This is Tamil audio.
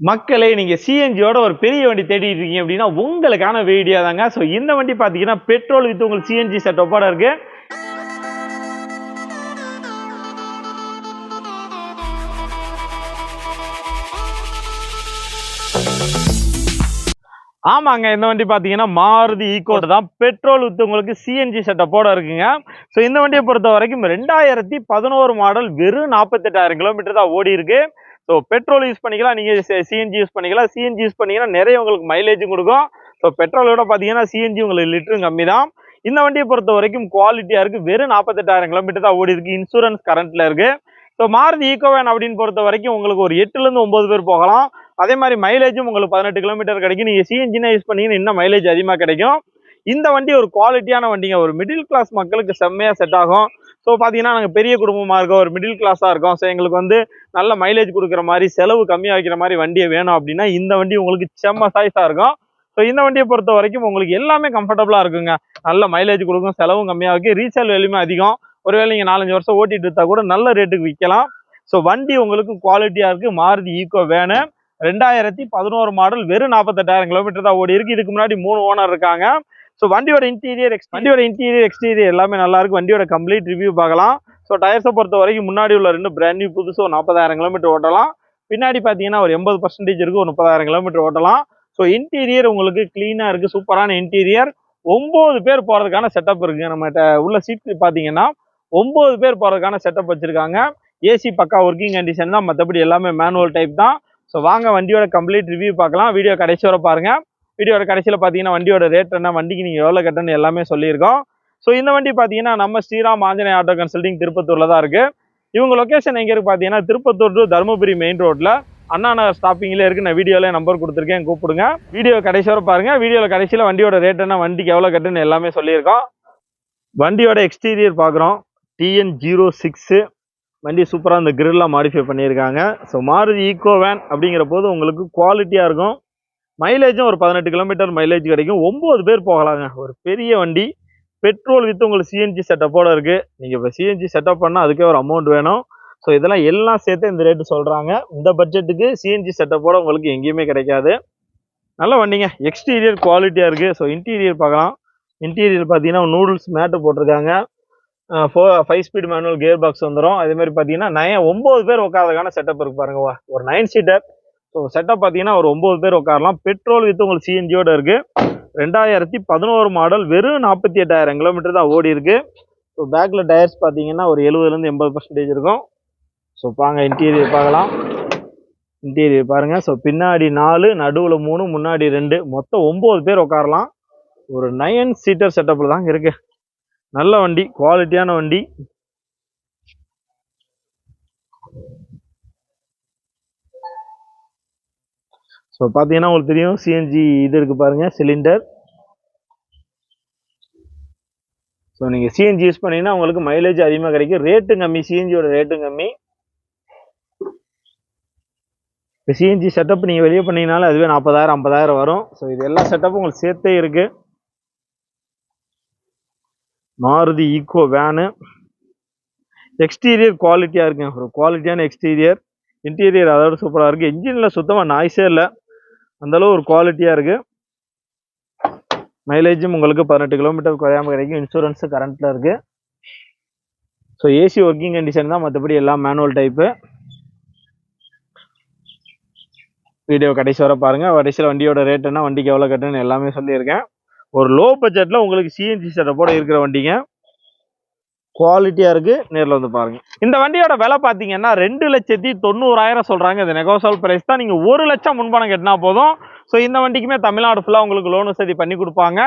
மக்களே நீங்கள் சிஎன்ஜியோட ஒரு பெரிய வண்டி தேடிட்டு இருக்கீங்க அப்படின்னா உங்களுக்கான வீடியோ தாங்க. ஸோ இந்த வண்டி பார்த்தீங்கன்னா பெட்ரோல் வித் உங்களுக்கு சிஎன்ஜி செட்டப்போட இருக்கு. ஆமாங்க இந்த வண்டி பார்த்தீங்கன்னா மாருதி ஈக்கோடு தான். பெட்ரோல் வித்து உங்களுக்கு சிஎன்ஜி செட்டப்போட இருக்குங்க. ஸோ இந்த வண்டியை பொறுத்த வரைக்கும் ரெண்டாயிரத்தி பதினோரு மாடல் வெறும் நாற்பத்தெட்டாயிரம் கிலோமீட்டர் தான் ஓடி இருக்குது ஸோ பெட்ரோல் யூஸ் பண்ணிக்கலாம். நீங்கள் சிஎன்ஜி யூஸ் பண்ணிக்கலாம். சிஎன்ஜி யூஸ் பண்ணிங்கன்னா நிறைய உங்களுக்கு மைலேஜும் கொடுக்கும். ஸோ பெட்ரோலோட பார்த்தீங்கன்னா சிஎன்ஜி உங்களுக்கு லிட்டரும் கம்மி தான் இந்த வண்டியை பொறுத்த வரைக்கும் குவாலிட்டியாக இருக்குது வெறும் நாற்பத்தெட்டாயிரம் கிலோமீட்டர் தான் ஓடி இருக்குது இன்சூரன்ஸ் கரண்ட்டில் இருக்குது ஸோ மாருதி ஈகோவேன் அப்படின்னு பொறுத்த வரைக்கும் உங்களுக்கு ஒரு எட்டுலேருந்து ஒம்பது பேர் போகலாம். அதே மாதிரி மைலேஜும் உங்களுக்கு பதினெட்டு கிலோமீட்டர் கிடைக்கும். நீங்கள் சிஎன்ஜினா யூஸ் பண்ணிங்கன்னா இன்னும் மைலேஜ் அதிகமாக கிடைக்கும். இந்த வண்டி ஒரு குவாலிட்டியான வண்டிங்க. ஒரு மிடில் கிளாஸ் மக்களுக்கு செம்மையாக செட் ஆகும். ஸோ பார்த்தீங்கன்னா நாங்கள் பெரிய குடும்பமாக இருக்கோம் ஒரு மிடில் கிளாஸாக இருக்கோம். ஸோ எங்களுக்கு வந்து நல்ல மைலேஜ் கொடுக்குற மாதிரி செலவு கம்மியாக வைக்கிற மாதிரி வண்டியை வேணும் அப்படின்னா இந்த வண்டி உங்களுக்கு செம்ம சாய்ஸாக இருக்கும். ஸோ இந்த வண்டியை பொறுத்த வரைக்கும் உங்களுக்கு எல்லாமே கம்ஃபர்டபுளாக இருக்குங்க. நல்ல மைலேஜ் கொடுக்கும் செலவும் கம்மியாக இருக்கும் ரீசேல் வேலையுமே அதிகம். ஒருவேளை நீங்கள் நாலஞ்சு வருஷம் ஓட்டிட்டு இருந்தால் கூட நல்ல ரேட்டுக்கு விற்கலாம் ஸோ வண்டி உங்களுக்கு குவாலிட்டியாக இருக்குது மாருதி ஈக்கோ வேனு ரெண்டாயிரத்தி பதினோரு மாடல் வெறும் நாற்பத்தெட்டாயிரம் கிலோமீட்டர் தான் ஓடி இருக்குது இதுக்கு முன்னாடி மூணு ஓனர் இருக்காங்க. ஸோ வண்டியோட இன்டீரியர் எக்ஸ் வண்டியோட இன்டீரியர் எக்ஸ்டீரியர் எல்லாமே நல்லா இருக்கு. வண்டியோட கம்ப்ளீட் ரிவ்யூ பார்க்கலாம். ஸோ டயர்ஸை பொறுத்த வரைக்கும் முன்னாடி உள்ள ரெண்டு பிராண்ட் நியூ புதுசு ஒரு நாற்பதாயிரம் கிலோமீட்டர் ஓட்டலாம். பின்னாடி பார்த்தீங்கன்னா ஒரு எண்பது பர்சன்டேஜ் இருக்கு ஒரு முப்பதாயிரம் கிலோமீட்டர் ஓட்டலாம். ஸோ இன்டீரியர் உங்களுக்கு க்ளீனாக இருக்கு சூப்பரான இன்டீரியர் ஒம்பது பேர் போகிறதுக்கான செட்டப் இருக்கு. நம்மகிட்ட உள்ள சீட் பார்த்தீங்கன்னா ஒம்பது பேர் போகிறதுக்கான செட்டப் வச்சிருக்காங்க. ஏசி பக்கா ஒர்க்கிங் கண்டிஷன் தான். மற்றபடி எல்லாமே மேனுவல் டைப் தான். ஸோ வாங்க வண்டியோட கம்ப்ளீட் ரிவ்யூ பார்க்கலாம். வீடியோ கடைசி வரை பாருங்க. வீடியோட கடைசியில் பார்த்தீங்கன்னா வண்டியோட ரேட் என்ன வண்டிக்கு நீங்கள் எவ்வளோ கட்டணும் எல்லாமே சொல்லியிருக்கோம். ஸோ இந்த வண்டி பார்த்தீங்கன்னா நம்ம ஸ்ரீராம் ஆஞ்சநேய ஆட்டோ கன்சல்டிங் திருப்பத்தூரில் தான் இருக்குது இவங்க லொக்கேஷன் எங்கே இருக்குது பார்த்தீங்கன்னா திருப்பத்தூர் டு தருமபுரி மெயின் ரோட்டில் அண்ணா நகர் ஸ்டாப்பிங்லேயே இருக்குது நான் வீடியோவில் நம்பர் கொடுத்துருக்கேன் கூப்பிடுங்க. வீடியோ கடைசியோட பாருங்கள் வீடியோவில் கடைசியில் வண்டியோட ரேட் என்ன வண்டிக்கு எவ்வளோ கட்டுன்னு எல்லாமே சொல்லியிருக்கோம். வண்டியோட எக்ஸ்டீரியர் பார்க்குறோம் டிஎன் ஜீரோ சிக்ஸு வண்டி சூப்பராக அந்த கிரில்லாம் மாடிஃபை பண்ணியிருக்காங்க. ஸோ மாருதி ஈக்கோ வேன் அப்படிங்கிற போது உங்களுக்கு குவாலிட்டியாக இருக்கும். மைலேஜும் ஒரு பதினெட்டு கிலோமீட்டர் மைலேஜ் கிடைக்கும். ஒம்பது பேர் போகலாங்க. ஒரு பெரிய வண்டி. பெட்ரோல் வித்து உங்களுக்கு சிஎன்ஜி செட்டப்போட இருக்குது நீங்கள் இப்போ சிஎன்ஜி செட்டப் பண்ணால் அதுக்கே ஒரு அமௌண்ட் வேணும். ஸோ இதெல்லாம் எல்லாம் சேர்த்து இந்த ரேட்டு சொல்கிறாங்க இந்த பட்ஜெட்டுக்கு சிஎன்ஜி செட்டப்போட உங்களுக்கு எங்கேயுமே கிடைக்காது. நல்ல வண்டிங்க. எக்ஸ்டீரியர் குவாலிட்டியாக இருக்குது ஸோ இன்டீரியர் பார்க்கலாம். இன்டீரியர் பார்த்தீங்கன்னா நூடுல்ஸ் மேட்டு போட்டிருக்காங்க. Four five speed manual gear box வந்துடும் அதேமாதிரி பார்த்தீங்கன்னா நயன் ஒம்பது பேர் உட்காரதுக்கான செட்டப் இருக்கு பாருங்க. வா ஒரு நைன் சீட்டர் ஸோ செட்டப் பார்த்தீங்கன்னா ஒரு ஒம்பது பேர் உட்காரலாம். பெட்ரோல் வித் உங்களுக்கு சிஎன்ஜியோட இருக்குது ரெண்டாயிரத்தி பதினோரு மாடல் வெறும் நாற்பத்தி எட்டாயிரம் கிலோமீட்டர் தான் ஓடி இருக்குது ஸோ பேக்கில் டயர்ஸ் பார்த்தீங்கன்னா ஒரு எழுபதுலேருந்து எண்பது பர்சன்டேஜ் இருக்கும். ஸோ பாங்க இன்டீரியர் பார்க்கலாம். இன்டீரியர் பாருங்கள் ஸோ பின்னாடி நாலு நடுவில் மூணு முன்னாடி ரெண்டு. மொத்தம் ஒம்பது பேர் உட்காரலாம். ஒரு நயன் சீட்டர் செட்டப்பில் தான் இருக்குது நல்ல வண்டி குவாலிட்டியான வண்டி. ஸோ பார்த்தீங்கன்னா உங்களுக்கு தெரியும் சிஎன்ஜி இது இருக்குது பாருங்கள் சிலிண்டர் ஸோ நீங்கள் சிஎன்ஜி யூஸ் பண்ணிங்கன்னா உங்களுக்கு மைலேஜ் அதிகமாக கிடைக்கும். ரேட்டும் கம்மி சிஎன்ஜியோட ரேட்டும் கம்மி. இப்போ சிஎன்ஜி செட்டப் நீங்கள் வெளியே பண்ணீங்கனாலும் அதுவே நாற்பதாயிரம் ஐம்பதாயிரம் வரும். ஸோ இது எல்லா செட்டப்பும் உங்களுக்கு சேர்த்தே இருக்குது மாருதி ஈக்கோ வேனு எக்ஸ்டீரியர் குவாலிட்டியாக இருக்குங்க. ஒரு குவாலிட்டியான எக்ஸ்டீரியர் இன்டீரியர் அதோட சூப்பராக இருக்குது இன்ஜினில் சுத்தமாக நாய்ஸே இல்லை. அந்தளவு ஒரு குவாலிட்டியாக இருக்குது மைலேஜும் உங்களுக்கு பதினெட்டு கிலோமீட்டர் குறையாம கிடைக்கும். இன்சூரன்ஸு கரண்ட்டில் இருக்குது ஸோ ஏசி ஒர்க்கிங் கண்டிஷன் தான் மற்றபடி எல்லாம் மேனுவல் டைப்பு வீடியோ கடைசி வர பாருங்கள் கடைசியில் வண்டியோட ரேட் என்ன வண்டிக்கு எவ்வளோ கட்டுன்னு எல்லாமே சொல்லியிருக்கேன். ஒரு லோ பட்ஜெட்டில் உங்களுக்கு சிஎன்ஜி செட்டப்போட இருக்கிற வண்டிங்க. குவாலிட்டியாக இருக்குது நேரில் வந்து பாருங்க. இந்த வண்டியோட விலை பார்த்தீங்கன்னா ரெண்டு லட்சத்தி தொண்ணூறாயிரம் சொல்கிறாங்க இது நெகோசல் ப்ரைஸ் தான். நீங்கள் ஒரு லட்சம் முன்பணம் கட்டினா போதும். ஸோ இந்த வண்டிக்குமே தமிழ்நாடு ஃபுல்லாக உங்களுக்கு லோன் வசதி பண்ணி கொடுப்பாங்க.